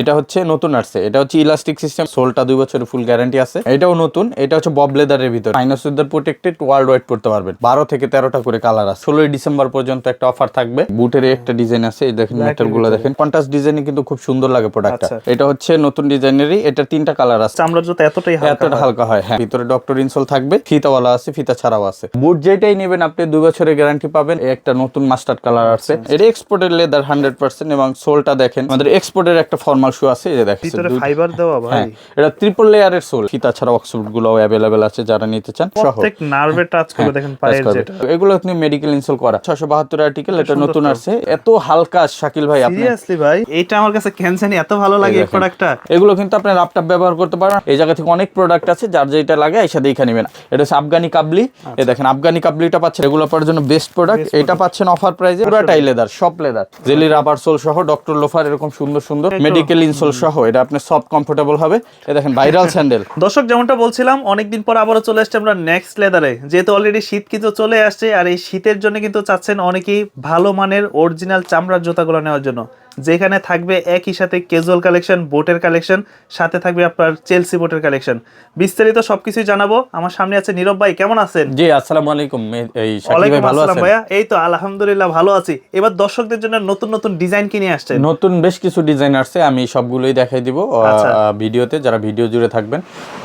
এটা হচ্ছে নতুন আসছে। এটা হচ্ছে ইলাস্টিক সিস্টেম সোলটা দুই বছরের ফুল গ্যারান্টি আছে। এটাও নতুন এটা হচ্ছে বব লেদারের ভিতর। ডাইনোসরদের প্রোটেক্টেড ওয়ার্ল্ড ওয়াইড পড়তে পারবেন। বারো থেকে তেরোটা করে কালার আছে। ষোলোই ডিসেম্বর পর্যন্ত একটা অফার থাকবে। বুটের একটা ডিজাইন আছে এই দেখেন মেটালগুলো দেখেন। কন্টাস্ট ডিজাইনে কিন্তু খুব সুন্দর লাগে প্রোডাক্টটা আচ্ছা। এটা হচ্ছে নতুন ডিজাইনেরই এটা তিনটা কালার আছে। চামড়ার জুতো এতটাই এতটা হালকা হয় হ্যাঁ। ভিতরে ডক্টর ইনসোল থাকবে ফিতাওয়ালা আছে ফিতা ছাড়াও আছে। বুট যেটাই নেবেন আপনি দুই বছরের গ্যারান্টি পাবেন। একটা নতুন মাস্টার্ড কালার আছে এটা এক্সপোর্টের লেদার হান্ড্রেড পার্সেন্ট এবং সোলটা দেখেন। আমাদের এক্সপোর্টের একটা ফর্মাল শু আছে এই যে দেখেন ভিতরে ফাইবার দেওয়া ভাই। হ্যাঁ এটা ট্রিপল লেয়ারের সোল ফিতা ছাড়া অক্সফোর্ডগুলো অ্যাভেলেবেল আছে যারা নিতে চান প্রত্যেক নার্ভে টাচ করে দেখেন পায়ের যেটা এগুলো আপনি মেডিকেল ইনসোল করা। ছশো বাহাত্তর আর্টিকেল এটা নতুন আসছে। এত হালকা শাকিল ভাই আপনি সিরিয়াসলি ভাই এইটা আমার কাছে ক্যান্সানি এত ভালো লাগে এই প্রোডাক্টটা এগুলো কিন্তু আপনি ল্যাপটপ ব্যবহার করতে পারেন। এই জায়গা থেকে অনেক প্রোডাক্ট আছে যার যেটা লাগে এসে দেখে নেবেন। এটা হচ্ছে আফগানি কাবলি। আচ্ছা। এই দেখেন আফগানি কাবলিটা পাচ্ছেন এগুলো পড়ার জন্য বেস্ট প্রোডাক্ট এটা পাচ্ছেন অফার প্রাইসে পুরাটাই লেদার সব লেদার জেলি রাবার সোল সহ ডক্টর লোফার এরকম সুন্দর সুন্দর। মেডিকেল ইনসোল সহ, এটা আপনার সব কমফোর্টেবল হবে। এটা দেখেন ভাইরাল স্যান্ডেল দর্শক, যেমনটা বলছিলাম, অনেকদিন পর আবারও চলে আসছে আমরা নেক্সট লেদারে যেহেতু অলরেডি শীত কিন্তু চলে আসছে, আর এই শীতের জন্য কিন্তু চাচ্ছেন অনেকেই ভালো মানের অরিজিনাল চামড়ার জুতাগুলো নেওয়ার জন্য। যেখানে থাকবে একই সাথে ক্যাজুয়াল কালেকশন বোটের কালেকশন সাথে থাকবে আপনার চেলসি বোটের কালেকশন বিস্তারিত সবকিছুই জানাব। আমার সামনে আছে নীরব ভাই কেমন আছেন? জি আসসালামু আলাইকুম। এই শাকিল ভাই ভালো আছেন? ভাইয়া। এই তো আলহামদুলিল্লাহ ভালো আছি। এবার দর্শকদের জন্য নতুন নতুন ডিজাইন কিনে আসছেন? নতুন বেশ কিছু ডিজাইন আসছে আমি সবগুলোই দেখাই দিব আচ্ছা। ভিডিওতে যারা ভিডিও জুড়ে থাকবেন।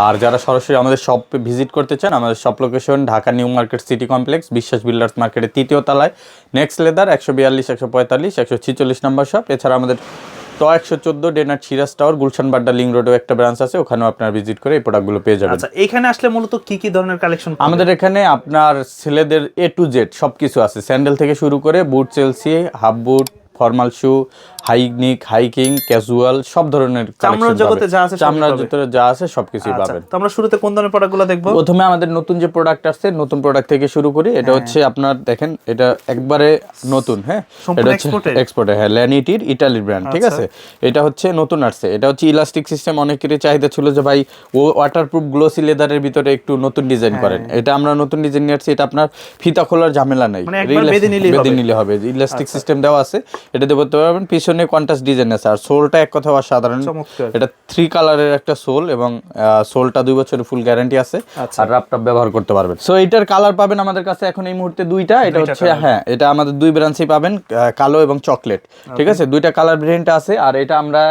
আর যারা সরাসরি আমাদের শপ ভিজিট করতে চান আমাদের shop location Dhaka new market city complex Biswas builders মার্কেটের তৃতীয় তলায়। নেক্সট লেদার একশো বিয়াল্লিশ একশো পঁয়তাল্লিশ একশো ছিচল্লিশ নম্বর শপ এছাড়া আমাদের ট একশো চোদ্দ ডেনার সিরাজ টাওয়ার গুলশান বাড্ডা লিং রোডেও একটা ব্রাঞ্চ আছে ওখানেও আপনার ভিজিট করে এই প্রোডাক্টগুলো পেয়ে যাবেন। আচ্ছা এখানে আসলে মূলত কি কি ধরনের কালেকশন আমাদের এখানে আপনার ছেলেদের এ টু জেড সব কিছু আছে। স্যান্ডেল থেকে শুরু করে boot Chelsea half boot formal shoe high neck hiking casual সব ধরনের চামড়ার জগতে যা আছে চামড়ার। জগতে যা আছে সবকিছুই আচ্ছা পাবেন তো আমরা শুরুতে কোন ধরনের প্রোডাক্টগুলো দেখব প্রথমে আমাদের নতুন যে প্রোডাক্ট আসছে নতুন প্রোডাক্ট থেকে শুরু করি এটা হচ্ছে আপনার দেখেন এটা একবারে নতুন হ্যাঁ এটা হচ্ছে? এক্সপোর্টে হ্যাঁ ল্যানিটির ইটালির ব্র্যান্ড ঠিক আচ্ছা। আছে এটা হচ্ছে নতুন আসছে এটা হচ্ছে ইলাস্টিক সিস্টেম অনেকেরই চাহিদা ছিল যে ভাই ও ওয়াটারপ্রুফ গ্লোসি লেদারের ভিতরে একটু নতুন ডিজাইন হ্যাঁ। করেন এটা আমরা নতুন ডিজাইন নিয়ে আসছি এটা আপনার ফিতা খোলার ঝামেলা নাই মানে একবার বেঁধে। আচ্ছা। নিলে হবে ইলাস্টিক সিস্টেম দেওয়া আছে এটা বলতে পারবেন পিছনে কন্টাস্ট ডিজাইন আছে। আর সোলটা এক কথা চমৎকার। এটা থ্রি কালারের একটা সোল এবং সোলটা দুই বছরের ফুল গ্যারান্টি আছে। আচ্ছা। আর রাপটাপ ব্যবহার করতে পারবেন। সো এটার কালার পাবেন আমাদের কাছে এখন এই মুহূর্তে দুইটা। এটা হচ্ছে হ্যাঁ এটা আমাদের দুই ব্রাঞ্চেই পাবেন কালো এবং চকলেট ঠিক আছে? দুইটা কালার ভেরিয়েন্ট আছে। আর এটা আমরা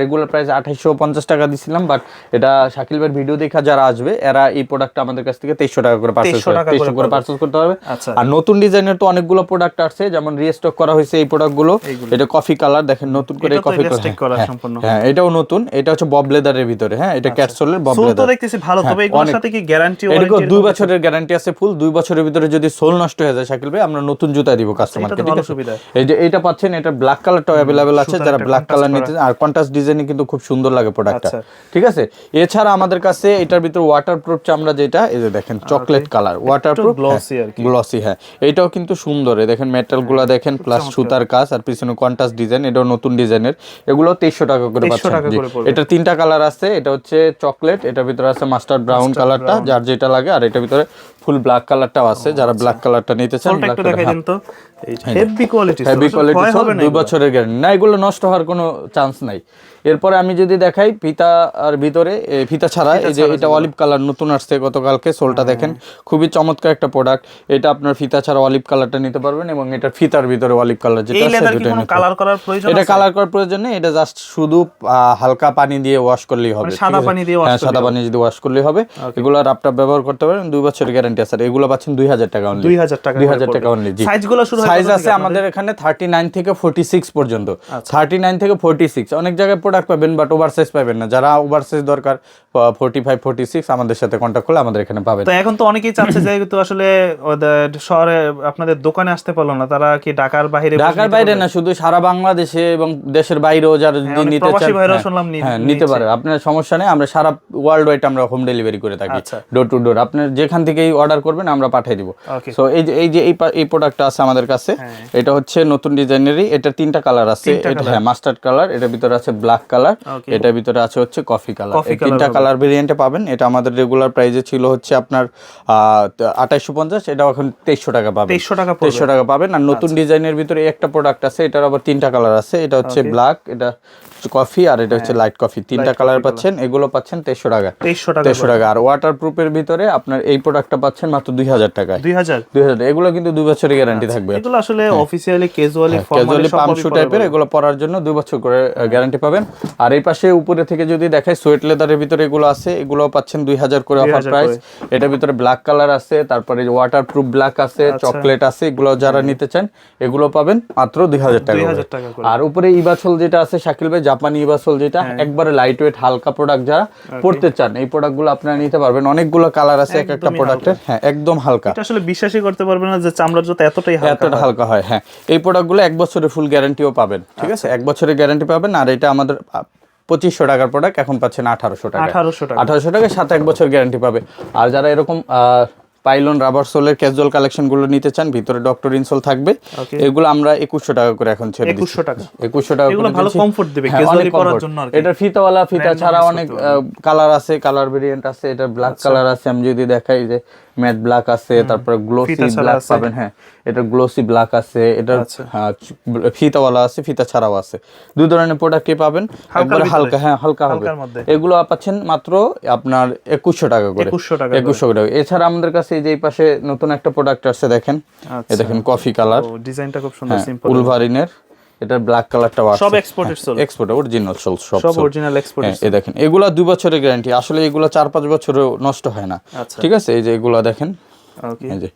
রেগুলার প্রাইস আঠাইশো পঞ্চাশ টাকা দিছিলাম বাট এটা শাকিল ভাইয়ের ভিডিও দেখা যারা আসবে এরা এই প্রোডাক্টটা আমাদের কাছ থেকে তেইশশো টাকা করে পার্সেস 2300 করে তেইশশো করে পাবে। পার্সেস করতে হবে। আচ্ছা। আর নতুন ডিজাইনের তো অনেকগুলো প্রোডাক্ট আসছে যেমন রিস্টক করা হয়েছে এই প্রোডাক্টগুলো এটা কফি কালার দেখেন নতুন করে কফি করা সম্পূর্ণ। হ্যাঁ এটাও নতুন। এটা হচ্ছে বব লেদারের ভিতরে। হ্যাঁ এটা ক্যাটসোলের বব সোল তো লেদার দেখতেছি ভালো তবে হ্যাঁ, এগুলোর সাথে কি গ্যারান্টি এটাকে দুই বছরের গ্যারান্টি আছে? ফুল দুই বছরের ভিতরে যদি সোল নষ্ট হয়ে যায় শাকিল ভাই আমরা নতুন জুতা দিব কাস্টমারকে আচ্ছা, এটা ঠিক আছে? এই যে এটা পাচ্ছেন এটা ব্ল্যাক কালারটাও অ্যাভেলেবেল আছে যারা ব্ল্যাক কালার নিতে আর কন্ট্রাস্ট ডিজাইনে কিন্তু খুব সুন্দর লাগে প্রোডাক্টটা আচ্ছা। ঠিক আছে? এছাড়া আমাদের কাছে এটার ভিতরে ওয়াটারপ্রুফ চামড়া যেটা এই যে দেখেন চকলেট কালার ওয়াটারপ্রুফ glossy আর কি। গ্লসি হ্যাঁ। এটাও কিন্তু সুন্দর দেখেন মেটালগুলা দেখেন প্লাস সুতার কাজ আর পিছনে কন্ট্রাস্ট ডিজাইন এটাও নতুন ডিজাইনের এগুলো তেইশশো টাকা করে 2300 পাচ্ছেন। এটা তিনটা কালার আছে এটা হচ্ছে চকলেট এটার ভিতরে আছে মাস্টার্ড ব্রাউন কালারটা যার যেটা লাগে আর এটার ভিতরে ফুল ব্ল্যাক কালারটাও আছে যারা ব্ল্যাক কালারটা নিতে চান ব্ল্যাক black হ্যাঁ। দিন তো হেভি কোয়ালিটি হেভি কোয়ালিটি দুই বছরের গ্যারান্টি না এগুলো নষ্ট হওয়ার কোনো চান্স নাই। এরপরে আমি যদি দেখাই ফিতা আর ভিতরে ফিতা ছাড়া এই যে এটা অলিভ কালার নতুন আসছে গতকালকে সোলটা দেখেন। খুবই চমৎকার একটা প্রোডাক্ট এটা আপনার ফিতা ছাড়া অলিভ কালারটা নিতে পারবেন এবং এটা ফিতার ভিতরে অলিভ কালার যেটা কালার করার প্রয়োজন এটা কালার করার প্রয়োজন নেই এটা জাস্ট শুধু হালকা পানি দিয়ে ওয়াশ করলেই হবে মানে সাদা? পানি দিয়ে হ্যাঁ সাদা পানি যদি ওয়াশ করলেই হবে। এগুলো রাপটাপ ব্যবহার করতে পারেন দুই বছরের গ্যারান্টি আছে। এগুলো পাচ্ছেন দুই হাজার টাকা অনলি 2000 টাকা দুই হাজার টাকা অনলি জি। সাইজগুলো শুরু হয় সাইজ আছে আমাদের এখানে থার্টি নাইন থেকে ফোর্টি সিক্স পর্যন্ত। আচ্ছা। থার্টি নাইন থেকে ফোর্টি সিক্স অনেক জায়গায় প্রোডাক্ট পাবেন বাট ওভার সাইজ পাবেন না। যারা ওভার সাইজ দরকার ফোর্টি ফাইভ ফোর্টি সিক্স আমাদের সাথে কন্ট্যাক্ট করলে আমাদের এখানে পাবেন। তো এখন তো অনেকেই চাচ্ছে যে তো আসলে শহরে আপনাদের দোকানে আসতে পারল না। তারা কি ঢাকার বাইরে ঢাকার বাইরে না শুধু সারা বাংলাদেশে এবং দেশের বাইরেও যারা যদি নিতে প্রবাসী চান হ্যাঁ, হ্যাঁ নিতে পারে। আপনার সমস্যা নেই আমরা সারা ওয়ার্ল্ড ওয়াইড আমরা হোম ডেলিভারি করে থাকি। আচ্ছা। ডোর টু ডোর আপনার যেখান থেকেই অর্ডার করবেন আমরা পাঠিয়ে দিব. সো এই যে এই যে এই প্রোডাক্টটা আছে আমাদের কাছে আছে। হ্যাঁ। এটা হচ্ছে নতুন ডিজাইনেরই। এটা তিনটা কালার আছে। এটা হ্যাঁ মাস্টার্ড কালার এটার ভিতরে আছে ব্ল্যাক কালার। এটা এটার ভিতরে আছে হচ্ছে কফি কালার। এই তিনটা কালার ভেরিয়েন্টে পাবেন। এটা আমাদের রেগুলার প্রাইসে ছিল হচ্ছে আপনার আঠাইশো পঞ্চাশ এটা এখন তেইশশো টাকা পাবেন। তেইশশো টাকা তেইশশো টাকা পাবেন। আর নতুন ডিজাইনের ভিতরে একটা প্রোডাক্ট আছে এটার আবার তিনটা কালার আছে। এটা হচ্ছে ব্ল্যাক এটা কফি আর এটা হচ্ছে লাইট কফি তিনটা হ্যাঁ। কালার পাচ্ছেন এগুলো পাচ্ছেন তেইশশো টাকা। তেইশশো টাকা তেইশশো টাকা। আর ওয়াটার প্রুফের ভিতরে আপনার এই প্রোডাক্টটা পাচ্ছেন মাত্র দুই হাজার টাকায়। দুই হাজার? দুই হাজার এগুলো কিন্তু দুই বছরের গ্যারান্টি থাকবে। এগুলো আসলে officially casually casually pump shoe টাইপের এগুলো পরার জন্য দুই বছর করে গ্যারান্টি পাবেন। আর এই পাশে উপরে থেকে যদি দেখাই সোয়েট লেদারের ভিতরে এগুলো আছে এগুলো পাচ্ছেন দুই হাজার করে অফার প্রাইস। এটার ভিতরে ব্ল্যাক কালার আছে তারপরে ওয়াটার প্রুফ ব্ল্যাক আছে আচ্ছা। চকলেট আছে এগুলো যারা নিতে চান এগুলো পাবেন মাত্র দুই হাজার টাকা 2000 টাকা করে। আর উপরে ইবাসল যেটা আছে শাকিল ভাই জাপানি ইবাসল যেটা হ্যাঁ। একবারে লাইট ওয়েট হালকা প্রোডাক্ট যারা পড়তে চান এই প্রোডাক্টগুলো আপনারা নিতে পারবেন। অনেকগুলো কালার আছে এক একটা প্রোডাক্টের হ্যাঁ একদম হালকা। এটা আসলে বিশ্বাসই করতে পারবে না যে চামড়ার জুতা এতটাই হালকা এতটা হালকা হয় হ্যাঁ। এই প্রোডাক্টগুলো এক বছরের ফুল গ্যারান্টিও পাবেন ঠিক আছে? এক বছরের গ্যারান্টি পাবেন আর এটা আমাদের পঁচিশশো টাকার প্রোডাক্ট এখন পাচ্ছেন আঠারোশো টাকা। আঠারোশো টাকা। আঠারোশো টাকা সাথে এক বছর গ্যারান্টি পাবে। আর যারা এরকম পাইলন রাবার সোলের ক্যাজুয়াল কালেকশনগুলো নিতে চান ভিতরে ডক্টর ইনসোল থাকবে এগুলো আমরা একুশশো টাকা করে এখন ছেড়ে দিচ্ছি একুশশো টাকা। একুশশো টাকা এগুলো ভালো। দেবে, হ্যাঁ। জন্য আর ফিতাওয়ালা ফিতা ছাড়া অনেক আচ্ছা। কালার আছে কালার ভেরিয়েন্ট আছে এটা ব্ল্যাক কালার আছে আমি যদি দেখাই যে ম্যাট ব্ল্যাক আছে তারপরে গ্লোসি ব্ল্যাক পাবেন হ্যাঁ। এটা গ্লোসি ব্ল্যাক আছে এটা আচ্ছা। ফিতাওয়ালা আছে ফিতা ছাড়াও আছে। দুই ধরনের প্রোডাক্টই পাবেন? একবারে হালকা হ্যাঁ হালকা হবে। এগুলো পাচ্ছেন মাত্র আপনার একুশশো টাকা করে। 2100 টাকা করে। একুশশো টাকা এছাড়া আমাদের কাছে এই যে পাশে নতুন একটা প্রোডাক্ট আছে দেখেন। আচ্ছা। এই দেখেন কফি কালার ডিজাইনটা খুব সুন্দর হ্যাঁ সিম্পল উলভারিনের। এটা ব্ল্যাক কালারটাও আছে। সব exported sole export original sole সব সব অরিজিনাল এক্সপোর্টেড হ্যাঁ, এই দেখেন এগুলা দুই বছরের গ্যারান্টি আসলে এগুলো চার পাঁচ বছরেও নষ্ট হয় না। আচ্ছা। ঠিক আছে? এই যে এগুলো দেখেন। যে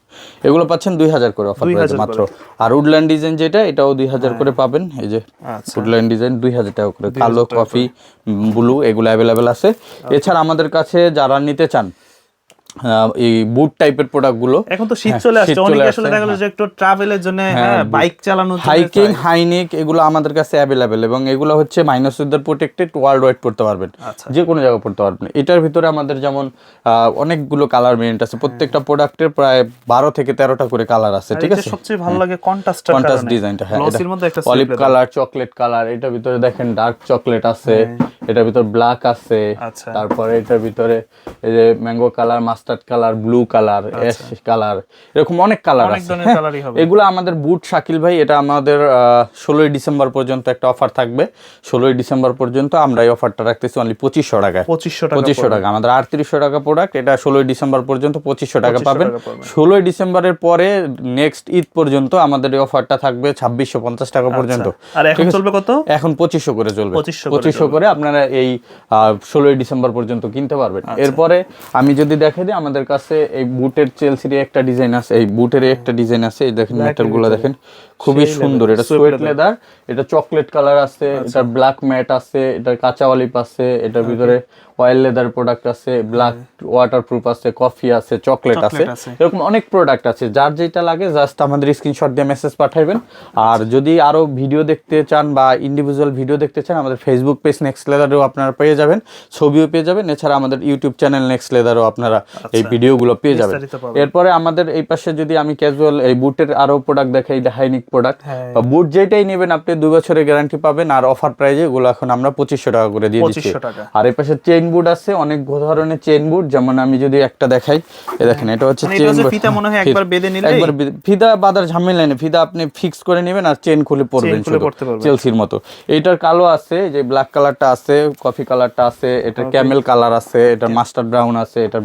এগুলো পাচ্ছেন দুই হাজার করে অফার মাত্র। আর উডল্যান্ড ডিজাইন যেটা এটাও দুই হাজার করে পাবেন। এই যে আচ্ছা। উডল্যান্ড ডিজাইন দুই হাজার টাকা করে। কালো কফি ব্লু এগুলো অ্যাভেলেবেল আছে। এছাড়া আমাদের কাছে যারা নিতে চান এই বুট টাইপের প্রোডাক্টগুলো এখন তো শীত হ্যাঁ, চলে আসছে। অনেকে আসলে দেখা গেলো যে একটু ট্রাভেলের জন্য হ্যাঁ বাইক জন্য হাইকিং হাইনিক এগুলো আমাদের কাছে অ্যাভেলেবেল এবং এগুলো হচ্ছে minus weather protected world wide পড়তে পারবেন। আচ্ছা। যে কোনো জায়গায় পড়তে পারবেন। এটার ভিতরে আমাদের যেমন অনেকগুলো কালার ভেরিয়েন্ট আছে। প্রত্যেকটা প্রোডাক্টের প্রায় বারো থেকে তেরোটা করে কালার আছে ঠিক আছে? সবচেয়ে ভালো লাগে কন্ট্রাস্টটা কন্ট্রাস্ট ডিজাইনটা হ্যাঁ অলিভ কালার চকলেট কালার এটার ভিতরে দেখেন ডার্ক চকলেট আছে। এটার ভিতরে ব্ল্যাক আছে আচ্ছা। তারপরে এটার ভিতরে এই যে mango colour mustard colour blue colour ash colour এরকম অনেক কালার অনেক আছে। ধরনের হ্যাঁ, কালারই হবে। এগুলো আমাদের বুট শাকিল ভাই এটা আমাদের ষোলোই ডিসেম্বর পর্যন্ত একটা অফার থাকবে। ষোলোই ডিসেম্বর পর্যন্ত আমরা এই অফারটা রাখতেছি অনলি পঁচিশশো টাকায়। পঁচিশশো টাকা পঁচিশশো টাকা আমাদের আটত্রিশশো টাকা প্রোডাক্ট এটা ষোলোই ডিসেম্বর পর্যন্ত পঁচিশশো টাকা 2500 পাবেন। টাকা পাবেন। ষোলোই ডিসেম্বরের পরে নেক্সট ঈদ পর্যন্ত আমাদের এই অফারটা থাকবে ছাব্বিশশো পঞ্চাশ টাকা পর্যন্ত। আর এখন চলবে কত? এখন পঁচিশশো করে চলবে। 2500 করে পঁচিশশো করে আপনারা এই ষোলোই ডিসেম্বর পর্যন্ত কিনতে পারবেন। আচ্ছা। এরপরে আমি যদি দেখে দিই আমাদের কাছে এই বুটের চেলসির একটা ডিজাইন আছে এই বুটের একটা ডিজাইন আছে এই দেখেন মেটালগুলো দেখেন। খুবই সুন্দর এটা সোয়েট লেদার এটা চকলেট কালার আছে এটা ব্ল্যাক ম্যাট আছে এটা কাঁচা অলিভ আছে এটার ভিতরে অয়েল লেদার প্রোডাক্ট আছে ব্ল্যাক ওয়াটারপ্রুফ আছে কফি আছে চকলেট আছে। এরকম অনেক প্রোডাক্ট আছে যার যেটা লাগে জাস্ট আমাদের স্ক্রিনশট দিয়ে মেসেজ পাঠাবেন আর যদি আরও ভিডিও দেখতে চান বা ইন্ডিভিজুয়াল ভিডিও দেখতে চান আমাদের ফেসবুক পেজ নেক্সট লেদারও আপনারা পেয়ে যাবেন ছবিও পেয়ে যাবেন এছাড়া আমাদের ইউটিউব চ্যানেল নেক্সট লেদারও আপনারা এই ভিডিওগুলো পেয়ে যাবেন। এরপরে আমাদের এই পাশে যদি আমি ক্যাজুয়াল এই বুটের আরও প্রোডাক্ট দেখাই হাইনিক প্রোডাক্ট হ্যাঁ। বা বুট যেটাই নেবেন আপনি দুই বছরের গ্যারান্টি পাবেন আর অফার প্রাইজে এগুলো এখন আমরা পঁচিশশো টাকা করে দিয়ে দিচ্ছি। আর এই পাশে চেইন বুট আছে অনেক ধরনের চেইন বুট যেমন আমি যদি একটা দেখাই এ দেখেন এটা হচ্ছে মানে চেইন হচ্ছে ফিতা মনে হয় একবার বেঁধে নিলেই- একবার ফিতা বাঁধার ঝামেলা নেই ফিতা আপনি ফিক্স করে নেবেন আর চেইন খুলে পরবেন। চেলসির মতো। এটার কালো আছে যে ব্ল্যাক কালারটা আছে কফি কালারটা আছে এটা ক্যামেল কালার আছে এটা মাস্টার ব্রাউন আছে এটা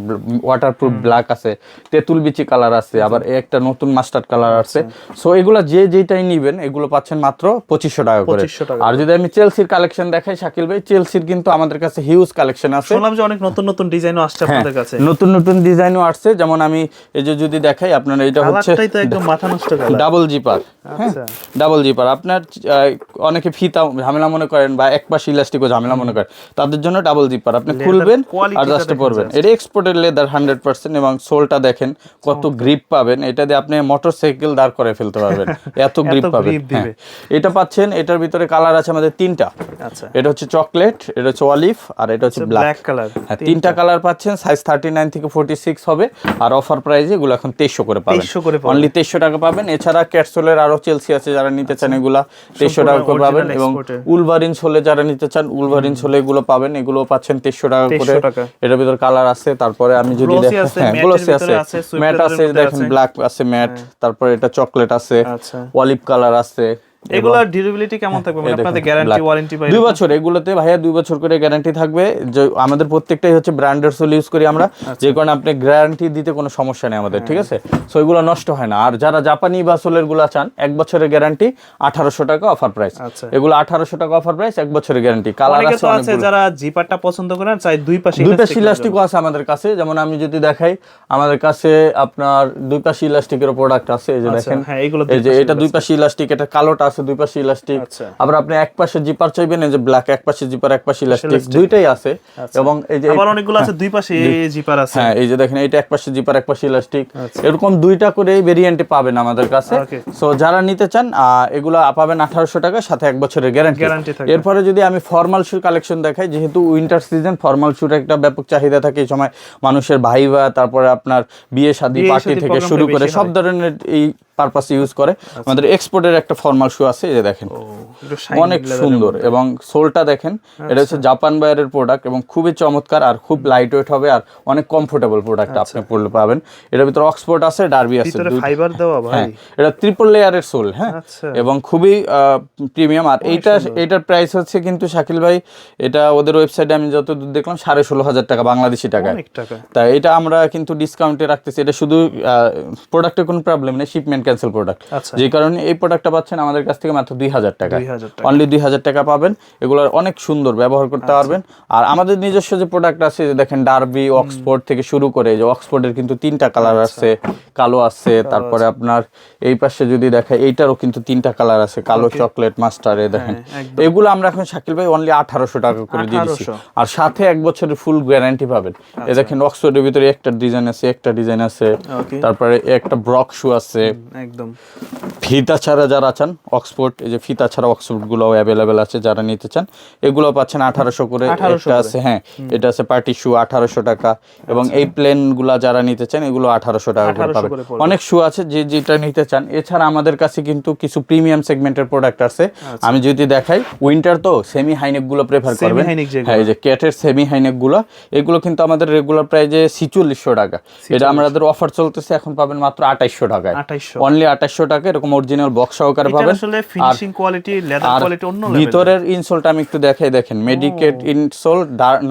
ওয়াটারপ্রুফ ব্ল্যাক আছে তেঁতুল বিচি কালার আছে আবার একটা নতুন মাস্টার্ড কালার আছে। সো এগুলো যে যেটাই নিবেন এগুলো পাচ্ছেন মাত্র পঁচিশশো টাকা করে। আর যদি আমি চেলসির কালেকশন দেখাই শাকিল ভাই চেলসির কিন্তু আমাদের কাছে হিউজ কালেকশন আছে। শুনলাম যে অনেক নতুন নতুন ডিজাইনও আসছে হ্যাঁ, আপনাদের কাছে। নতুন নতুন ডিজাইনও আসছে। যেমন আমি এই যে যদি দেখাই আপনার এটা হচ্ছে একদম মাথা নষ্ট ডাবল জিপার হ্যাঁ ডাবল জিপার আপনার অনেকে ফিতা ঝামেলা মনে করেন বা এক পাশ ইলাস্টিকও ঝামেলা মনে করেন তাদের জন্য ডাবল জিপার আপনি খুলবেন আর জাস্টে পরবেন। এটা এক্সপোর্টের লেদার হান্ড্রেড পার্সেন্ট এবং সোলটা দেখেন কত গ্রিপ পাবেন। এটা দিয়ে আপনি মোটর সাইকেল দাঁড় করে ফেলতে পারবেন। এত গ্রিপ পাবেন। দিবে। হ্যাঁ। এটা পাচ্ছেন এটার ভিতরে কালার আছে আমাদের তিনটা। আচ্ছা। এটা হচ্ছে চকলেট এটা হচ্ছে অলিভ আর এটা হচ্ছে ব্ল্যাক ব্ল্যাক কালার হ্যাঁ তিনটা। কালার পাচ্ছেন সাইজ থার্টি নাইন থেকে ফোর্টি সিক্স হবে আর অফার প্রাইজে এগুলো এখন তেইশশো করে পাবেন। 2300 করে। অনলি তেইশশো টাকা পাবেন। এছাড়া ক্যাটসোলের আরও চেলসি আছে যারা নিতে চান এগুলা তেইশশো টাকা করে পাবেন। এবং। উলভারিন সোলে যারা নিতে চান উলভারিন সোলে এগুলো পাবেন। এগুলো পাচ্ছেন তেইশশো টাকা করে। এটার ভিতর কালার আছে তারপরে আমি যদি হ্যাঁ গ্লোসি আছে। আছে, ম্যাট আছে দেখেন ব্ল্যাক আছে ম্যাট তারপরে এটা চকলেট আছে। আচ্ছা। অলিভ কালার আছে। এগুলোর ডিউরেবিলিটি কেমন থাকবে? মানে আপনাদের গ্যারান্টি ওয়ারেন্টি পাই দুই বছর এগুলোতে ভাইয়া দুই বছর করে গ্যারান্টি থাকবে। যে আমাদের প্রত্যেকটাই হচ্ছে সোল ইউজ করি আমরা। আচ্ছা। যে কারণে আপনি গ্যারান্টি দিতে কোনো সমস্যা নেই আমাদের ঠিক আছে? সো এগুলো নষ্ট হয় না। আর যারা জাপানি বা সোলেরগুলা চান এক বছরের গ্যারান্টি আঠারোশো টাকা অফার প্রাইস আচ্ছা। এগুলো আঠারোশো টাকা অফার প্রাইস এক বছরের গ্যারান্টি কালার আছে আছে। যারা জিপারটা পছন্দ করেন চাই দুই পাশে দুই পাশে ইলাস্টিকও আছে আমাদের কাছে। যেমন আমি যদি দেখাই আমাদের কাছে আপনার দুই পাশে ইলাস্টিকের প্রোডাক্ট আছে এই যে আচ্ছা, দেখেন। হ্যাঁ, এগুলো এই যে এটা দুই পাশে ইলাস্টিক এটা কালোটা আছে দুই পাশে ইলাস্টিক আচ্ছা। আবার আপনি এক পাশে জিপার চাইবেন এই যে ব্ল্যাক এক পাশে জিপার এক পাশে ইলাস্টিক দুইটাই আছে। এবং এই যে আবার অনেকগুলো আছে দুই পাশে জিপার আছে। হ্যাঁ এই যে দেখেন এটা এক পাশে জিপার এক পাশে ইলাস্টিক আচ্ছা। এরকম দুইটা করে ভেরিয়েন্টে পাবেন আমাদের কাছে। সো যারা নিতে চান এগুলো পাবেন আঠারোশো টাকা সাথে এক বছরের গ্যারান্টি। এরপরে যদি আমি ফর্মাল শুর কালেকশন দেখাই যেহেতু উইন্টার সিজন ফর্মাল শুর একটা ব্যাপক চাহিদা থাকে এই সময় মানুষের ভাই বা তারপরে আপনার বিয়ে শাদী পার্টি থেকে শুরু করে সব ধরনের এই পারপাস ইউজ করে। আমাদের এক্সপোর্টের একটা ফর্মাল শু আছে এই যে দেখেন। অনেক সুন্দর এবং সোলটা দেখেন এটা হচ্ছে জাপান বায়ারের প্রোডাক্ট এবং খুবই চমৎকার আর খুব লাইট ওয়েট হবে আর অনেক কমফোর্টেবল প্রোডাক্ট আপনি পড়লে পাবেন। এটার ভিতরে অক্সফোর্ড আছে ডার্বি আছে ফাইবার দেওয়া ভাই। হ্যাঁ এটা ট্রিপল লেয়ারের সোল হ্যাঁ। আচ্ছা। এবং খুবই প্রিমিয়াম আর এইটা এটার প্রাইস হচ্ছে কিন্তু শাকিল ভাই এটা ওদের ওয়েবসাইটে আমি যতদূর দেখলাম সাড়ে ষোলো হাজার টাকা বাংলাদেশি টাকায় তাই এটা আমরা কিন্তু ডিসকাউন্টে রাখতেছি। এটা শুধু প্রোডাক্টের কোনো প্রবলেম নেই শিপমেন্ট ক্যান্সেল প্রোডাক্ট আচ্ছা। যে কারণে এই প্রোডাক্টটা পাচ্ছেন আমাদের কাছ থেকে মাত্র দুই হাজার টাকা। অনলি দুই হাজার টাকা পাবেন। এগুলোর অনেক সুন্দর ব্যবহার করতে আচ্ছা। পারবেন। আর আমাদের নিজস্ব যে প্রোডাক্ট আছে যে দেখেন ডার্বি অক্সফোর্ড থেকে শুরু করে যে অক্সফোর্ডের কিন্তু তিনটা কালার আচ্ছা। আছে কালো আছে তারপরে আপনার এই পাশে যদি দেখায় এইটারও কিন্তু তিনটা কালার আছে কালো চকলেট মাস্টার দেখেন। হ্যাঁ, এগুলো আমরা এখন শাকিল ভাই অনলি আঠারোশো টাকা করে দিয়ে দিচ্ছি আর সাথে এক বছরের ফুল গ্যারান্টি পাবেন। আচ্ছা। এ দেখেন অক্সফোর্ডের ভিতরে একটা ডিজাইন আছে একটা ডিজাইন আছে। তারপরে একটা ব্রক শু আছে। একদম। ফিতা ছাড়া যারা চান অক্সফোর্ড এই যে ফিতা ছাড়া অক্সফোর্ডগুলো অ্যাভেলেবেল আছে যারা নিতে চান। এগুলো পাচ্ছেন আঠারোশো করে। 1800 একটা আছে হ্যাঁ এটা আছে পার্টি শু আঠারোশো টাকা। এবং আচ্ছা। এই প্লেনগুলা যারা নিতে চান এগুলো আঠারোশো টাকা করে 1800 পাবেন। অনেক শু আছে যে যেটা নিতে চান। এছাড়া আমাদের কাছে কিন্তু কিছু প্রিমিয়াম সেগমেন্টের প্রোডাক্ট আছে। আচ্ছা। আমি যদি দেখাই উইন্টার তো সেমি হাইনেকগুলো প্রেফার করবেন হ্যাঁ এই যে ক্যাটের সেমি হাইনেকগুলো এগুলো কিন্তু আমাদের রেগুলার প্রাইজে ছিচল্লিশশো টাকা। এটা আমাদের অফার চলতেছে এখন পাবেন মাত্র আঠাইশশো টাকায়। অনলি আঠাশশো টাকা এরকম অরিজিনাল বক্স সহকারে পাবেন। আসলে ফিনিশিং কোয়ালিটি লেদার কোয়ালিটি অন্য লেভেল ভিতরের ইনসোলটা আমি একটু দেখাই দেখেন মেডিকেট ইনসোল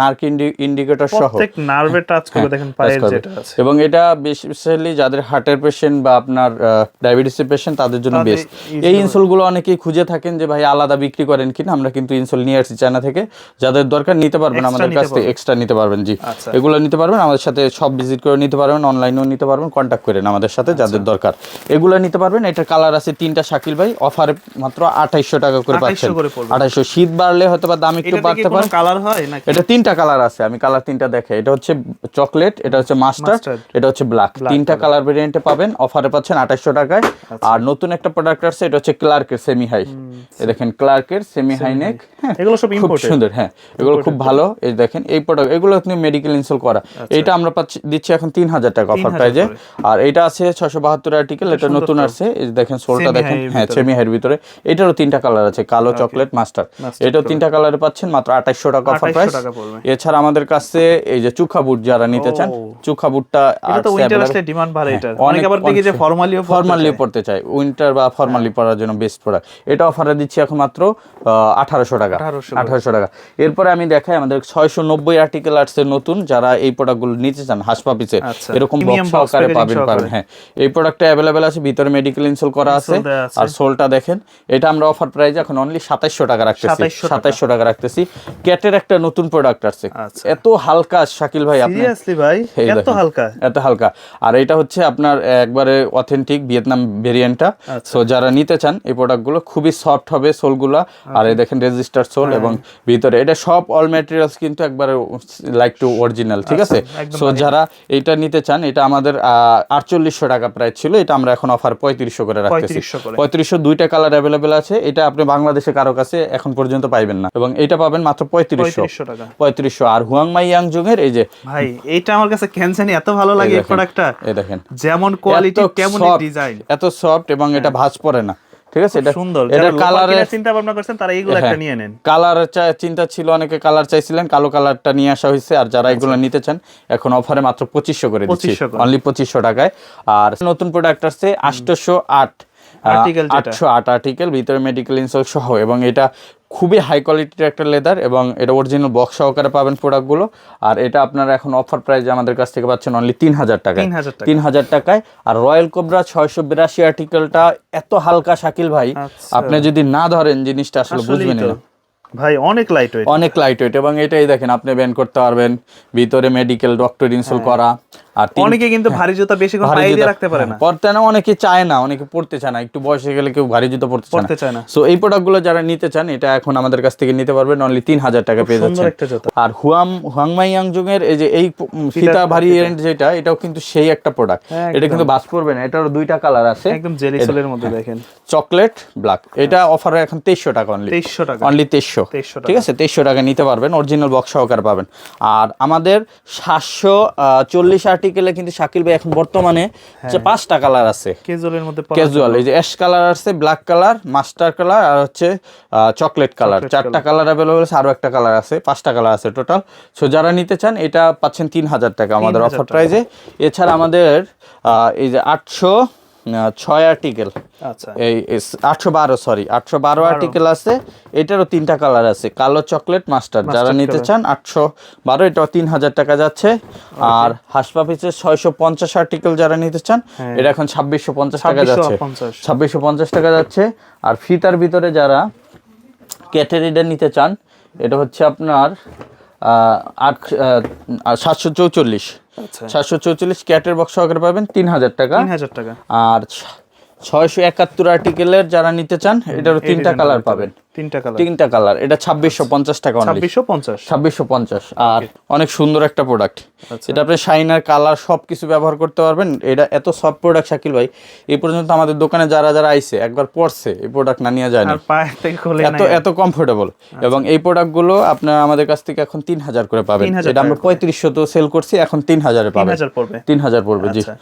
নার্ক ইন্ডিকেটর সহ। প্রত্যেক নার্ভে টাচ করে দেখেন পায়ের যেটা আছে। এবং এটা স্পেশালি যাদের হার্টের পেশেন্ট বা আপনার ডায়াবেটিসের পেশেন্ট তাদের জন্য বেস্ট এই। ইনসোলগুলো অনেকেই খুঁজে থাকেন যে ভাই আলাদা বিক্রি করেন কিনা? আমরা কিন্তু ইনসোল নিয়ে আসছি চায়না থেকে। যাদের দরকার নিতে পারবেন আমাদের কাছ থেকে। এক্সট্রা নিতে পারবেন জি। আচ্ছা। এগুলো নিতে পারবেন আমাদের সাথে সব ভিজিট করে নিতে পারবেন অনলাইনেও নিতে পারবেন কন্ট্যাক্ট করেন আমাদের সাথে আচ্ছা। যাদের দরকার। এগুলো নিতে পারবেন এটার কালার আছে তিনটা শাকিল ভাই অফারে মাত্র আঠাইশশো টাকা করে পাচ্ছেন। আঠাইশশো। শীত বাড়লে হয়তো বা দাম একটু বাড়তে পারে। কালার হয় নাকি? এটা তিনটা কালার আছে আমি কালার তিনটা দেখে এটা হচ্ছে চকলেট এটা হচ্ছে মাস্টার্ড এটা হচ্ছে ব্ল্যাক। তিনটা কালার ভেরিয়েন্টে পাবেন অফারে পাচ্ছেন আঠাশশো টাকায়। আচ্ছা। আর নতুন একটা প্রোডাক্ট আছে এটা হচ্ছে ক্লার্কের সেমি হাই দেখেন ক্লার্কের সেমি হাই নেক। হ্যাঁ এগুলো সব খুব সুন্দর হ্যাঁ এগুলো খুব ভালো। এই দেখেন এই প্রোডাক্ট এগুলো আপনি মেডিকেল ইনস্টল করা। এটা আমরা পাচ্ছি দিচ্ছি এখন তিন হাজার টাকা অফার 3000 প্রাইজে আর এটা আছে ছশো বাহাত্তর আর্টিকেল এটা নতুন। আসছে। এই দেখেন সোলটা দেখেন। হ্যাঁ। সেমি হাইয়ের ভিতরে। এটারও তিনটা কালার আছে কালো চকলেট মাস্টার এটাও তিনটা কালারে পাচ্ছেন মাত্র আঠাশশো টাকা অফার প্রাইস এছাড়া আমাদের কাছে এই যে চুখা বুট যারা নিতে চান চুখা বুটটা ডিমান্ড অনেকে আবার দেখি যে ফর্মালিও পড়তে উইন্টার বা ফর্মালি পরার জন্য বেস্ট প্রোডাক্ট এটা অফারে দিচ্ছি এখন মাত্র আঠারোশো টাকা। আঠারোশো টাকা। এরপরে আমি দেখাই আমাদের ছয়শো নব্বই আর্টিকেল আর্টসের নতুন যারা এই প্রোডাক্টগুলো নিতে চান হাসপা পিসে আচ্ছা। এরকম বক্স সহকারে পাবেন পাবেন। হ্যাঁ এই প্রোডাক্টটা অ্যাভেলেবেল আছে ভিতরে মেডিকেল ইনসোল করা আছে। আর সোলটা দেখেন এটা আমরা অফার প্রাইস এখন অনলি সাতাইশশো টাকা রাখতেছি। 2700 টাকা। সাতাইশশো টাকা রাখতেছি। ক্যাটের একটা নতুন প্রোডাক্ট আসছে। আচ্ছা। এত হালকা শাকিল ভাই আপনি ভাই? এত হালকা? এত হালকা। আর এটা হচ্ছে আপনার একবারে অথেন্টিক ভিয়েতনাম ভেরিয়েন্টটা আচ্ছা। সো যারা নিতে চান এই প্রোডাক্টগুলো খুবই সফট হবে সোলগুলা আর এই দেখেন রেজিস্টার সোল হ্যাঁ। এবং ভিতরে এটা সব অল ম্যাটেরিয়ালস কিন্তু একবারে লাইক টু অরিজিনাল ঠিক আছে? আচ্ছা, সো যারা এটা নিতে চান এটা আমাদের আটচল্লিশশো টাকা প্রাইস ছিল এটা আমরা এখন অফার পঁয়ত্রিশশো করে রাখতেছি। পঁয়ত্রিশশো দুইটা কালার অ্যাভেলেবেল আছে এটা আপনি বাংলাদেশে কারও কাছে এখন পর্যন্ত পাইবেন না। এবং এটা পাবেন মাত্র পঁয়ত্রিশশো। 3500 টাকা। পঁয়ত্রিশশো। আর হুয়াংমাই ইয়াংজুংয়ের এই যে ভাই এইটা আমার কাছে কেন এত ভালো লাগে এই প্রোডাক্টটা এই দেখেন। যেমন কোয়ালিটি কেমন ডিজাইন এত সফট এবং এটা ভাঁজ পড়ে না। ঠিক আছে? এটা সুন্দর। এটা চিন্তা ভাবনা করছেন তারা এইগুলো একটা নিয়ে নেন। কালার চিন্তা ছিল অনেকে কালার চাইছিলেন কালো কালারটা নিয়ে আসা হয়েছে আর যারা এগুলো নিতে চান এখন অফারে মাত্র পঁচিশশো করে দিচ্ছি। অনলি পঁচিশশো টাকায়। আর নতুন প্রোডাক্ট আসছে আটশোশো আট। আটশো আট আর্টিকেল ভিতরে মেডিকেল ইনসোল সহ এবং এটা খুবই হাই কোয়ালিটির একটা লেদার এবং এটা অরিজিনাল বক্স সহকারে পাবেন প্রোডাক্টগুলো আর এটা আপনারা এখন অফার প্রাইসে আমাদের কাছ থেকে পাচ্ছেন অনলি তিন হাজার টাকায়। তিন হাজার টাকায়। আর রয়্যাল কোবরা ছয়শো বিরাশি আর্টিকেলটা এত হালকা শাকিল ভাই আচ্ছা। আপনি যদি না ধরেন জিনিসটা আসলে বুঝবেন না। ভাই অনেক লাইট ওয়েট অনেক লাইট ওয়েট এবং এটাই দেখেন আপনি ব্যান করতে পারবেন ভিতরে মেডিকেল ডক্টর ইনস্টল করা। আর অনেকে কিন্তু ভারী জুতা ভারী পায়ে দিয়ে রাখতে পারে না। হ্যাঁ, পরতে না অনেকে চায় না অনেকে পড়তে চায় না। একটু বয়স হয়ে গেলে কেউ ভারী জুতো পড়তে চায় না। সো এই প্রোডাক্টগুলো যারা নিতে চান এটা এখন আমাদের কাছ থেকে নিতে পারবেন অনলি তিন হাজার টাকা পেয়ে যাচ্ছেন। আর হুয়াম হুয়াংমাই ইয়াংজুং এর এই যে এই ফিতা ফিতা- ভারিয়েন্ট যেটা এটাও কিন্তু সেই একটা প্রোডাক্ট হ্যাঁ, এটা কিন্তু বাস পড়বে না এটার দুইটা কালার আছে। একদম জেলি সোলের মধ্যে দেখেন। চকলেট ব্ল্যাক এটা অফার এখন তেইশশো টাকা অনলি 2300 টাকা। অনলি তেইশশো। 2300 ঠিক আছে? তেইশশো টাকা নিতে পারবেন অরিজিনাল বক্স সহকারে পাবেন। আর আমাদের সাতশো চল্লিশ আর্টিকেলে কিন্তু শাকিল ভাই এখন বর্তমানে হ্যাঁ। পাঁচটা কালার আছে। কেজুয়ালের মধ্যে ক্যাজুয়াল এই যে অ্যাশ কালার আছে ব্ল্যাক কালার মাস্টার কালার আর হচ্ছে চকলেট কালার চারটা কালার অ্যাভেলেবল আছে আরও একটা কালার আছে পাঁচটা কালার আছে টোটাল সো যারা নিতে চান এটা পাচ্ছেন তিন হাজার টাকা আমাদের 3000 অফার। প্রাইজে এছাড়া আমাদের এই যে আটশো ছয় আর্টিকেল আচ্ছা। এই আটশো বারো সরি আটশো বারো আর্টিকেল আছে। এটারও তিনটা কালার আছে কালো চকলেট মাস্টার যারা নিতে চান আটশো বারো এটাও তিন হাজার টাকা যাচ্ছে। আর হাসপাপিসের ছয়শো পঞ্চাশ আর্টিকেল যারা নিতে চান হ্যাঁ। এটা এখন ছাব্বিশশো পঞ্চাশ টাকা যাচ্ছে। ছাব্বিশশো পঞ্চাশ। টাকা যাচ্ছে। আর ফিতার ভিতরে যারা ক্যাটেরিডার নিতে চান এটা হচ্ছে আপনার আহ, আট সাতশো চৌচল্লিশ। সাতশো চৌচল্লিশ ক্যাটের বক্স সহকারে পাবেন তিন হাজার টাকা। তিন হাজার টাকা। আর ছয়শো একাত্তর আর্টিকেলের যারা নিতে চান এটারও তিনটা কালার পাবেন। তিনটা কালার তিনটা কালার এটা ছাব্বিশশো পঞ্চাশ টাকা ছাব্বিশশো পঞ্চাশ। ছাব্বিশশো পঞ্চাশ আর অনেক সুন্দর একটা প্রোডাক্ট আচ্ছা। এটা আপনি শাইনার কালার সব কিছু ব্যবহার করতে পারবেন। এটা এত সফট প্রোডাক্ট শাকিল ভাই এই পর্যন্ত আমাদের দোকানে যারা যারা আইছে একবার পড়ছে এই প্রোডাক্ট না নিয়ে যায় না এত এত কমফোর্টেবল এবং এই প্রোডাক্টগুলো আপনারা আমাদের কাছ থেকে এখন তিন হাজার করে পাবেন। 3000 এটা আমরা পঁয়ত্রিশশো তো সেল করছি এখন তিন হাজারে পাবেন। তিন হাজার পড়বে জি। আচ্ছা।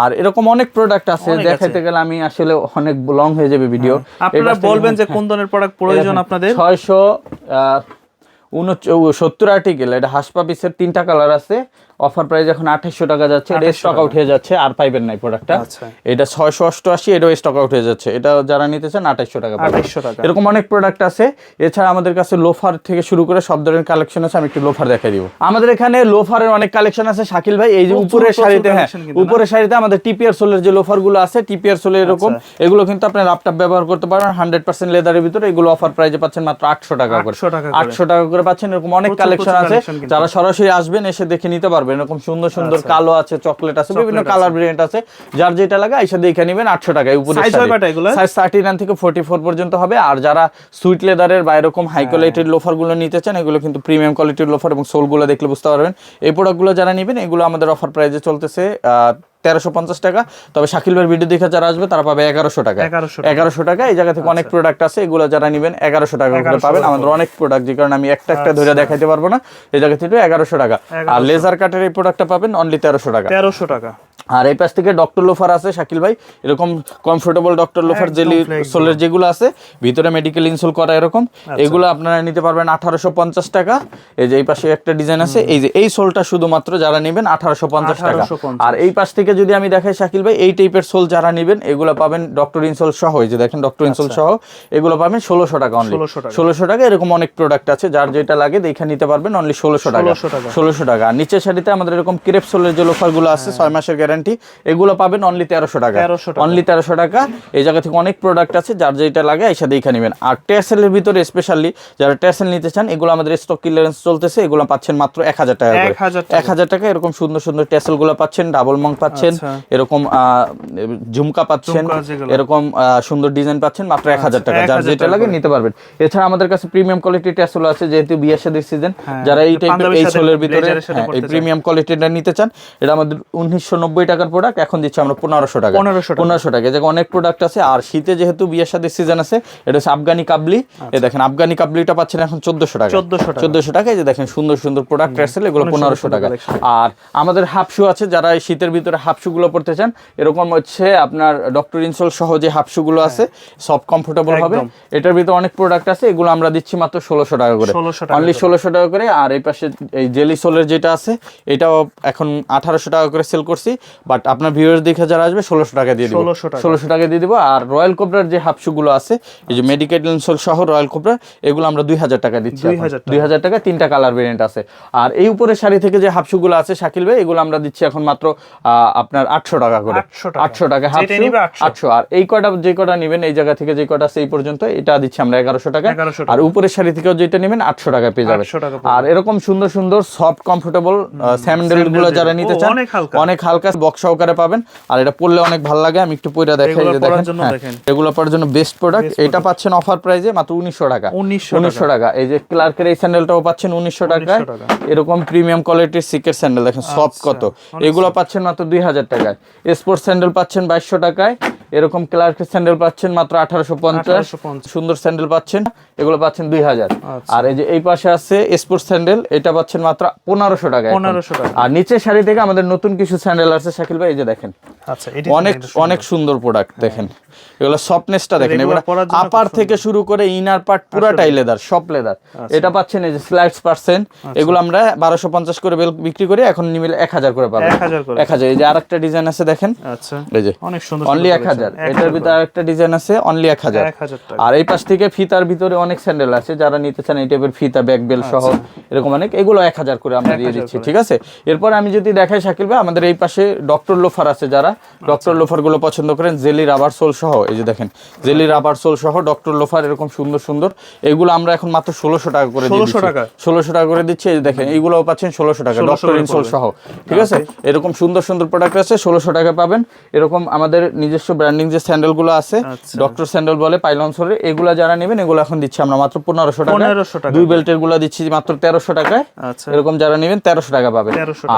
আর এরকম অনেক প্রোডাক্ট আছে। দেখাইতে গেলে আমি আসলে অনেক লং হয়ে যাবে ভিডিও আপনারা বলবেন যে কোন ধরনের প্রোডাক্ট প্রয়োজন আপনাদের? ছয়শো সত্তর আর্টিকেল এটা হাসপা পিসের তিনটা কালার আছে। অফার প্রাইস এখন আঠাশশো টাকা যাচ্ছে এটা স্টক আউট হয়ে যাচ্ছে আর পাইবেন না এই প্রোডাক্টটা আচ্ছা। এটা ছয়শো অষ্টআশি এটাও স্টক আউট হয়ে যাচ্ছে এটা যারা নিতে চান আঠাশশো টাকা। 2800 টাকা। এরকম অনেক প্রোডাক্ট আছে এছাড়া আমাদের কাছে লোফার থেকে শুরু করে সব ধরনের কালেকশন আছে আমি একটু লোফার দেখাই দিব আমাদের এখানে লোফারের অনেক কালেকশন আছে শাকিল ভাই এই যে উপরের শাড়িতে হ্যাঁ? উপরের শাড়িতে আমাদের টিপিআর সোলের যে লোফারগুলো আছে টিপিআর সোলের এরকম আচ্ছা। এগুলো কিন্তু আপনি ল্যাপটপ ব্যবহার করতে পারবেন হান্ড্রেড পার্সেন্ট লেদারের ভিতরে এগুলো অফার প্রাইজে পাচ্ছেন মাত্র আটশো টাকা করে 800 টাকা করে। আটশো টাকা করে পাচ্ছেন এরকম অনেক কালেকশন আছে যারা সরাসরি আসবেন এসে দেখে নিতে পারবেন এরকম সুন্দর সুন্দর কালো আছে চকলেট আছে বিভিন্ন কালার ভেরিয়েন্ট আছে। যার যেটা লাগে এসে দেখে নেবেন আটশো টাকায় উপরে? সাইজ থার্টি নাইন থেকে ফোর্টি ফোর পর্যন্ত হবে। আর যারা সুইট লেদারের বা এরকম হাই কোয়ালিটির লোফারগুলো নিতে চান এগুলো কিন্তু প্রিমিয়াম কোয়ালিটির লোফার এবং সোলগুলো দেখলে বুঝতে পারবেন। এই প্রোডাক্টগুলো যারা নেবেন এগুলো আমাদের অফার প্রাইজে চলতেছে তেরোশো পঞ্চাশ টাকা। তবে শাকিল ভাইয়ের ভিডিও দেখে যারা আসবে তারা পাবে এগারোশো টাকা। এগারোশো টাকা। এই জায়গা থেকে অনেক প্রোডাক্ট আছে এগুলো যারা নেবেন এগারোশো টাকা করে পাবেন। আমাদের অনেক প্রোডাক্ট যে কারণে আমি একটা একটা ধরে দেখাইতে পারব না। এই জায়গা থেকে এগারোশো টাকা। আর লেজার কাটের এই প্রোডাক্টটা পাবেন অনলি তেরোশো টাকা। তেরোশো টাকা। আর এই পাশ থেকে ডক্টর লোফার আছে শাকিল ভাই। এরকম কমফোর্টেবল ডক্টর লোফার জেলি সোলের যেগুলো আছে ভিতরে মেডিকেল ইনসোল করা এরকম। আচ্ছা। এগুলো আপনারা নিতে পারবেন আঠারোশো পঞ্চাশ টাকা। এই যে এই পাশে একটা ডিজাইন আছে এই যে এই সোলটা শুধুমাত্র যারা নেবেন আঠারোশো পঞ্চাশ টাকা। আর এই পাশ থেকে যদি আমি দেখাই শাকিল ভাই এই টাইপের সোল যারা নেবেন এগুলো পাবেন ডক্টর ইনসোল সহ। এই যে দেখেন ডক্টর ইনসোল সহ এগুলো পাবেন ষোলোশো টাকা অনলি ষোলোশো টাকা। এরকম অনেক প্রোডাক্ট আছে যার যেটা লাগে দেখে নিতে পারবেন অনলি ষোলোশো টাকা। ষোলোশো টাকা। আর নিচের শাড়িতে আমাদের এরকম ক্রেপ সোলের যে লোফারগুলো আছে ছয় মাসের গ্যারান্টি এগুলো পাবেন অনলি তেরোশো টাকা। 1300 অনলি তেরোশো টাকা। এই জায়গা থেকে অনেক প্রোডাক্ট আছে যার যেটা লাগে এসে দেখে নেবেন। আর টেসেলের ভিতরে স্পেশালি যারা টেসেল নিতে চান এগুলো আমাদের স্টক ক্লিয়ারেন্স চলতেছে এগুলো পাচ্ছেন মাত্র এক হাজার টাকা করে। 1000 এক হাজার টাকা এরকম সুন্দর সুন্দর টেসেলগুলো পাচ্ছেন ডাবল মং পাচ্ছেন আচ্ছা। এরকম ঝুমকা পাচ্ছেন এরকম সুন্দর ডিজাইন পাচ্ছেন মাত্র এক হাজার টাকা। যার যেটা লাগে নিতে পারবেন। এছাড়া আমাদের কাছে প্রিমিয়াম কোয়ালিটি টেসেল আছে যেহেতু বিয়ে শাদীর সিজন হ্যাঁ, যারা এই টাইপের এই সোলের ভিতরে হ্যাঁ, এই প্রিমিয়াম কোয়ালিটিটা নিতে চান এটা আমাদের উনিশশো নব্বই টাকার প্রোডাক্ট এখন দিচ্ছি আমরা পনেরোশো টাকা। 1500 টাকা। পনেরোশো টাকা। যেমন অনেক প্রোডাক্ট আছে আর শীতে যেহেতু বিয়ের সাথে সিজন আছে এটা হচ্ছে আফগানি কাবলি। এ দেখেন আফগানি কাবলিটা পাচ্ছেন এখন চোদ্দশো টাকা। 1400 টাকা। চোদ্দশো টাকা যে দেখেন সুন্দর সুন্দর প্রোডাক্ট আসলে এগুলো পনেরোশো টাকা। আর আমাদের হাফ শু আছে যারা এই শীতের ভিতরে হাফ শু গুলো পড়তে চান এরকম হচ্ছে আপনার ডক্টর ইনসোল সহ যে হাফ শু গুলো আছে সব কমফোর্টেবল হবে। এটার ভিতরে অনেক প্রোডাক্ট আছে এগুলো আমরা দিচ্ছি মাত্র ষোলোশো টাকা করে। 1600 টাকা অনলি ষোলোশো টাকা করে আর এই পাশে এই জেলি সোলের যেটা আছে এটাও এখন আঠারোশো টাকা করে সেল করছি। বাট আপনার ভিউয়ার্স দেখে যারা আসবে ষোলোশো টাকা দিয়ে দিব। 1600 টাকা। ষোলোশো টাকা দিয়ে দিব। আর রয়্যাল কোবরার যে হাফ শু গুলো আছে এই যে মেডিকেল ইনসোল সহ রয়্যাল কোবরা এগুলো আমরা দুই হাজার টাকা দিচ্ছি দুই হাজার টাকা। তিনটা কালার ভেরিয়েন্ট আছে। আর এই উপরের শাড়ি থেকে যে হাফগুলো আছে শাকিল ভাই এগুলো আমরা দিচ্ছি এখন মাত্র আপনার আটশো টাকা করে। আটশো টাকা। হাফ যেটা নিবে 800 আটশো। আর এই কটা যে কটা নেবেন এই জায়গা থেকে যে কটা আছে এই পর্যন্ত এটা দিচ্ছি আমরা এগারোশো টাকা। আর উপরের শাড়ি থেকেও যেটা নেবেন আটশো টাকা পেয়ে যাবেন। 800 টাকা পড়বে। আর এরকম সুন্দর সুন্দর সফট কমফোর্টেবল স্যান্ডেলগুলো যারা। নিতে চান অনেক হালকা। হালকা বক্স সহকারে পাবেন। আর এটা পড়লে অনেক ভালো লাগে। আমি একটু পয়টা দেখাই যে দেখেন হ্যাঁ, এগুলো পরার জন্য বেস্ট প্রোডাক্ট এটা পাচ্ছেন অফার প্রাইসে মাত্র উনিশশো টাকা। 1900 উনিশশো টাকা। এই যে ক্লার্কের এই স্যান্ডেলটাও পাচ্ছেন উনিশশো টাকায়। এরকম প্রিমিয়াম কোয়ালিটির সিকের স্যান্ডেল দেখেন সফট কত। এগুলো পাচ্ছেন মাত্র দুই হাজার টাকায়। স্পোর্টস স্যান্ডেল পাচ্ছেন বাইশশো টাকায়। এরকম ক্লার্কের স্যান্ডেল পাচ্ছেন মাত্র আঠারোশো পঞ্চাশ। 1850 সুন্দর স্যান্ডেল পাচ্ছেন এগুলো পাচ্ছেন দুই হাজার। আচ্ছা। আর এই যে এই পাশে আছে স্পোর্টস স্যান্ডেল এটা পাচ্ছেন মাত্র পনেরোশো টাকা 1500 টাকা। আর নিচের শাড়ি থেকে আমাদের নতুন কিছু স্যান্ডেল আছে শাকিল ভাই এই যে দেখেন। আচ্ছা এটি অনেক অনেক সুন্দর প্রোডাক্ট দেখেন। এগুলো সফটনেসটা দেখেন। এগুলো আপার থেকে শুরু করে ইনার পার্ট পুরাটাই লেদার সব লেদার এটা পাচ্ছেন এই যে স্লাইডস পার্সেন্ট এগুলো আমরা বারোশো পঞ্চাশ করে বেল বিক্রি করি এখন নিমিলে এক হাজার করে পাবেন 1000 করে। এক হাজার এই যে আরেকটা ডিজাইন আছে দেখেন। আচ্ছা। এই যে অনেক সুন্দর অনলি এক হাজার। Collection। এটার ভিতরে আরেকটা ডিজাইন আছে অনলি এক হাজার। আর এই পাশ থেকে ফিতার ভিতরে অনেক স্যান্ডেল আছে যারা নিতে চান এই টাইপের ফিতা ব্যাক বেল সহ এরকম অনেক। এগুলো এক হাজার করে আমরা দিয়ে দিচ্ছি ঠিক আছে? এরপর আমি যদি দেখাই শাকিল ভাই আমাদের এই পাশে ডক্টর লোফার আছে যারা। ডক্টর লোফারগুলো পছন্দ করেন জেলি রাবার সোল সহ এই যে দেখেন জেলি রাবার সোল সহ ডক্টর লোফার এরকম সুন্দর সুন্দর। এগুলো আমরা এখন মাত্র ষোলোশো টাকা করে 1600 টাকা? ষোলোশো টাকা করে দিচ্ছি এই যে দেখেন এইগুলোও পাচ্ছেন ষোলোশো টাকা ডক্টর ইনসোল সহ ঠিক আছে? এরকম সুন্দর সুন্দর প্রোডাক্ট আছে ষোলোশো টাকা পাবেন। এরকম আমাদের নিজস্ব ব্র্যান্ডিং যে স্যান্ডেলগুলো আছে আচ্ছা। ডক্টর স্যান্ডেল বলে পাইলন সরের এগুলা যারা নেবেন এগুলো এখন দিচ্ছি আমরা মাত্র পনেরোশো টাকা 1500 টাকা। দুই বেল্টেরগুলো দিচ্ছি মাত্র তেরোশো টাকায়। আচ্ছা। এরকম যারা নেবেন তেরোশো টাকা পাবেন।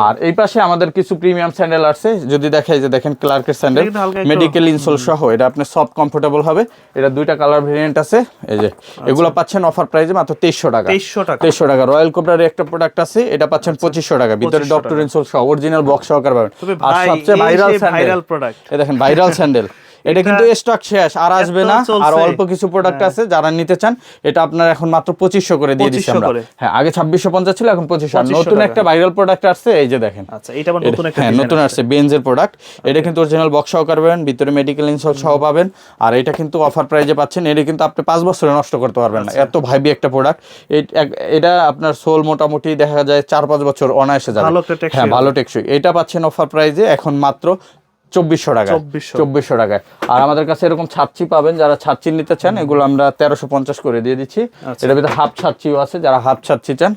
আর এই পাশে আমাদের কিছু প্রিমিয়াম স্যান্ডেল আছে যদি দেখাই যে দেখেন ক্লার্কের স্যান্ডেল মেডিকেল ইনসোল সহ এটা আপনার সফট কমফোর্টেবল হবে। এটা দুইটা কালার ভেরিয়েন্ট আছে এই যে। এগুলো পাচ্ছেন অফার প্রাইসে মাত্র তেইশশো টাকা। 2300 টাকা। তেইশশো টাকা। রয়্যাল কোবরার একটা প্রোডাক্ট আছে এটা পাচ্ছেন পঁচিশশো টাকা। ভিতরে ডক্টর ইনসোল সহ অরিজিনাল বক্স সহকার পাবেন। আর সবচেয়ে ভাইরাল স্যান্ডেল প্রোডাক্ট এই দেখেন ভাইরাল স্যান্ডেল। এটা কিন্তু স্টক শেষ আর আসবে না আর অল্প কিছু প্রোডাক্ট আছে যারা নিতে চান এটা আপনার এখন মাত্র পঁচিশশো করে দিয়ে দিচ্ছি আমরা। হ্যাঁ আগে ছাব্বিশশো পঞ্চাশ ছিল এখন পঁচিশশো। 2500 নতুন একটা ভাইরাল প্রোডাক্ট আসছে এই যে দেখেন। আচ্ছা এটা আবার নতুন একটা হ্যাঁ নতুন আসছে। বেঞ্জের প্রোডাক্ট এটা কিন্তু অরিজিনাল বক্স সহকার পাবেন ভিতরে মেডিকেল ইনসল সহ পাবেন আর এটা কিন্তু অফার প্রাইজে পাচ্ছেন এটা কিন্তু আপনি পাঁচ বছরে নষ্ট করতে পারবেন না। আচ্ছা। এত ভাইবি একটা প্রোডাক্ট এটা আপনার সোল মোটামুটি দেখা যায় চার পাঁচ বছর অনায়াসে যাবে। হ্যাঁ ভালো টেকসই এটা পাচ্ছেন অফার প্রাইজে এখন মাত্র চব্বিশশো টাকা 2400 চব্বিশশো টাকায়। আর আমাদের কাছে এরকম ছাচ্ছি পাবেন যারা ছাচ্ছি নিতে চান এগুলো আমরা তেরোশো পঞ্চাশ করে দিয়ে দিচ্ছি। আচ্ছা। এটার ভিতরে হাফ ছাচ্ছিও আছে যারা হাফ ছাচ্ছি চান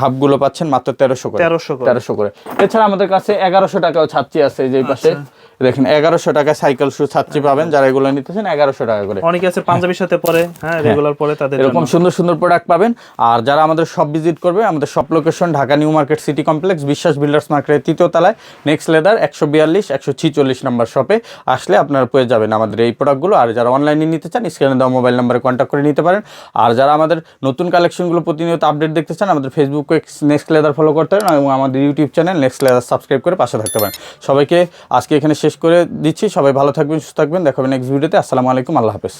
হাফগুলো পাচ্ছেন মাত্র তেরোশো করে। 1300 তেরোশো করে। এছাড়া আমাদের কাছে এগারোশো টাকাও ছাচ্ছি আছে যে পাশে। আচ্ছা। দেখেন এগারোশো টাকা সাইকেল শু ছাত্রী পাবেন যারা এগুলো নিতে চান এগারোশো টাকা করে। অনেকে আছে পাঞ্জাবির সাথে পরে হ্যাঁ রেগুলার পরে তাদের এরকম সুন্দর সুন্দর প্রোডাক্ট পাবেন। আর যারা আমাদের সব ভিজিট করবে আমাদের সব location Dhaka new market city complex Biswas builders মার্কেটের তৃতীয় তলায় নেক্সট লেদার একশো বিয়াল্লিশ একশো ছিচল্লিশ নাম্বার শপে আসলে আপনারা পেয়ে যাবেন আমাদের এই প্রোডাক্টগুলো আর যারা অনলাইনে নিতে চান স্ক্রিনে দেওয়া মোবাইল নাম্বারে কন্ট্যাক্ট করে নিতে পারেন। আর যারা আমাদের নতুন কালেকশনগুলো প্রতিনিয়ত আপডেট দেখতে চান আমাদের ফেসবুকে নেক্সট লেদার ফলো করতে পারেন এবং আমাদের YouTube channel next leather subscribe করে পাশে থাকতে পারেন। সবাইকে আজকে এখানে শেষ করে দিচ্ছি। সবাই ভালো থাকবেন, সুস্থ থাকবেন। দেখাবেন নেক্সট ভিডিওতে আসসালামু আলাইকুম, আল্লাহ হাফেজ।